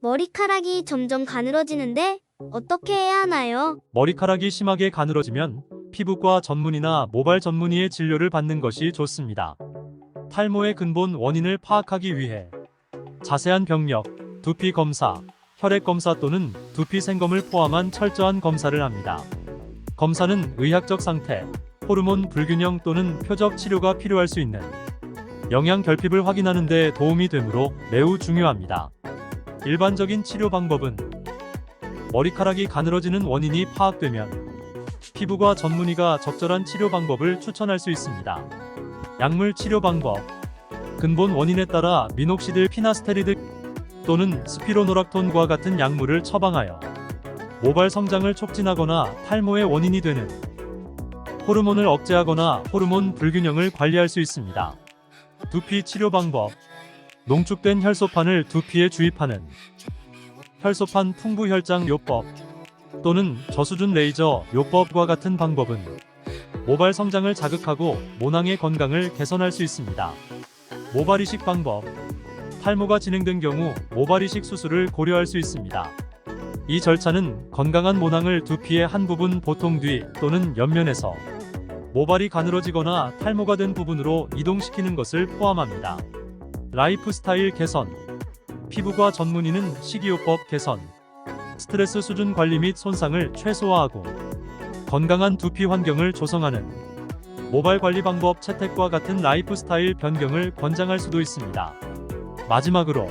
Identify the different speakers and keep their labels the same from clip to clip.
Speaker 1: 머리카락이 점점 가늘어지는데 어떻게 해야 하나요?
Speaker 2: 머리카락이 심하게 가늘어지면 피부과 전문의나 모발 전문의의 진료를 받는 것이 좋습니다. 탈모의 근본 원인을 파악하기 위해 자세한 병력, 두피 검사, 혈액 검사 또는 두피 생검을 포함한 철저한 검사를 합니다. 검사는 의학적 상태, 호르몬 불균형 또는 표적 치료가 필요할 수 있는 영양 결핍을 확인하는 데 도움이 되므로 매우 중요합니다. 일반적인 치료 방법은 머리카락이 가늘어지는 원인이 파악되면 피부과 전문의가 적절한 치료 방법을 추천할 수 있습니다. 약물 치료 방법 근본 원인에 따라 미녹시딜 피나스테리드 또는 스피로노락톤과 같은 약물을 처방하여 모발 성장을 촉진하거나 탈모의 원인이 되는 호르몬을 억제하거나 호르몬 불균형을 관리할 수 있습니다. 두피 치료 방법 농축된 혈소판을 두피에 주입하는 혈소판 풍부 혈장 요법 또는 저수준 레이저 요법과 같은 방법은 모발 성장을 자극하고 모낭의 건강을 개선할 수 있습니다. 모발 이식 방법 탈모가 진행된 경우 모발 이식 수술을 고려할 수 있습니다. 이 절차는 건강한 모낭을 두피의 한 부분 보통 뒤 또는 옆면에서 모발이 가늘어지거나 탈모가 된 부분으로 이동시키는 것을 포함합니다. 라이프 스타일 개선 피부과 전문의는 식이요법 개선 스트레스 수준 관리 및 손상을 최소화하고 건강한 두피 환경을 조성하는 모발 관리 방법 채택과 같은 라이프 스타일 변경을 권장할 수도 있습니다. 마지막으로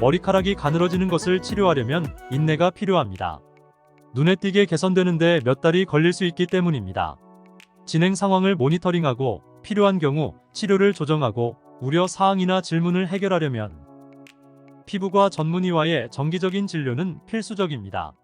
Speaker 2: 머리카락이 가늘어지는 것을 치료하려면 인내가 필요합니다. 눈에 띄게 개선되는데 몇 달이 걸릴 수 있기 때문입니다. 진행 상황을 모니터링하고 필요한 경우 치료를 조정하고 우려 사항이나 질문을 해결하려면 피부과 전문의와의 정기적인 진료는 필수적입니다.